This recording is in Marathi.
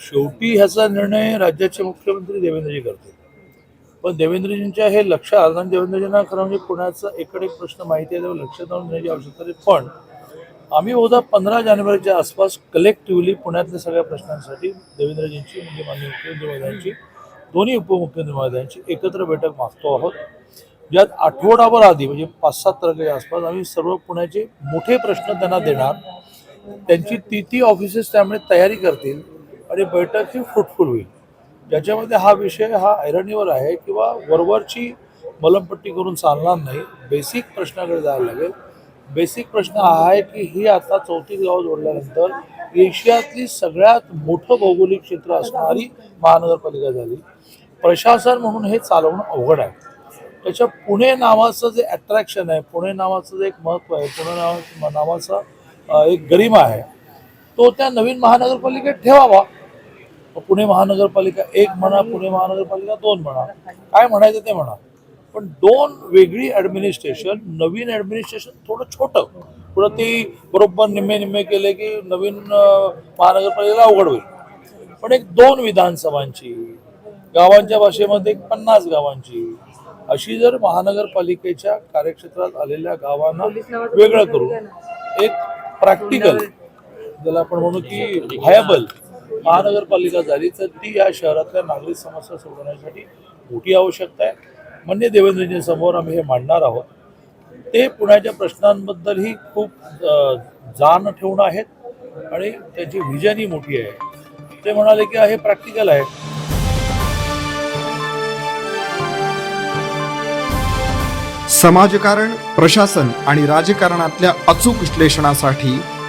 शेवटी ह्याचा निर्णय राज्याचे मुख्यमंत्री देवेंद्रजी करतील. पण देवेंद्रजींच्या हे लक्षात आणि देवेंद्रजींना खरं म्हणजे पुण्याचा एकड एक प्रश्न माहिती आहे त्यावर लक्षात आणून घेण्याची आवश्यकता आहे. पण आम्ही बहुधा पंधरा जानेवारीच्या आसपास कलेक्टिव्हली पुण्यातल्या सगळ्या प्रश्नांसाठी देवेंद्रजींची म्हणजे माननीय मुख्यमंत्री महोदयांची दोन्ही उपमुख्यमंत्री महोदयांची एकत्र बैठक मागतो आहोत. ज्यात आठवडाभर आधी म्हणजे पाच सात तारखेच्या आसपास आम्ही सर्व पुण्याचे मोठे प्रश्न त्यांना देणार. त्यांची ती ती ऑफिसेस त्यामुळे तयारी करतील. आणि बैठक ही फ्रुटफुल होईल. ज्याच्यामध्ये हा विषय हा ऐरणीवर आहे किंवा वरवरची मलमपट्टी करून चालणार नाही बेसिक प्रश्नाकडे जायला लागेल. बेसिक प्रश्न हा आहे की ही आता चौथी गाव जोडल्यानंतर एशियातली सगळ्यात मोठं भौगोलिक क्षेत्र असणारी महानगरपालिका झाली. प्रशासन म्हणून हे चालवणं अवघड आहे. त्याच्या पुणे नावाचं जे अट्रॅक्शन आहे पुणे नावाचं जे एक महत्त्व आहे पुणे नावा नावाचा एक गरिमा आहे तो त्या नवीन महानगरपालिकेत ठेवावा. पुणे महानगरपालिका एक म्हणा पुणे महानगरपालिका दोन म्हणा. काय म्हणायचं ते म्हणा. पण दोन वेगळी ॲडमिनिस्ट्रेशन नवीन ॲडमिनिस्ट्रेशन थोडं छोटं. थोडं ती बरोबर निम्मे निम्मे केले की नवीन महानगरपालिकेला अवघड होईल. पण एक दोन विधानसभांची गावांच्या भाषेमध्ये एक पन्नास गावांची अशी जर महानगरपालिकेच्या कार्यक्षेत्रात आलेल्या गावांना वेगळं करून एक प्रॅक्टिकल ज्याला आपण म्हणू की व्हायबल महानगरपालिका झाली तर ती या शहरातल्या नागरिक समस्या सोडवण्यासाठी मोठी आवश्यकता आहे. म्हणजे देवेंद्रजी समोर आम्ही हे मांडणार आहोत. ते पुण्याच्या प्रश्नांबद्दलही खूप जाण ठेवणं आहेत आणि त्याची व्हिजनही मोठी आहे. ते म्हणाले की हे प्रॅक्टिकल आहे. समाजकारण प्रशासन आणि राजकारणातल्या अचूक विश्लेषणासाठी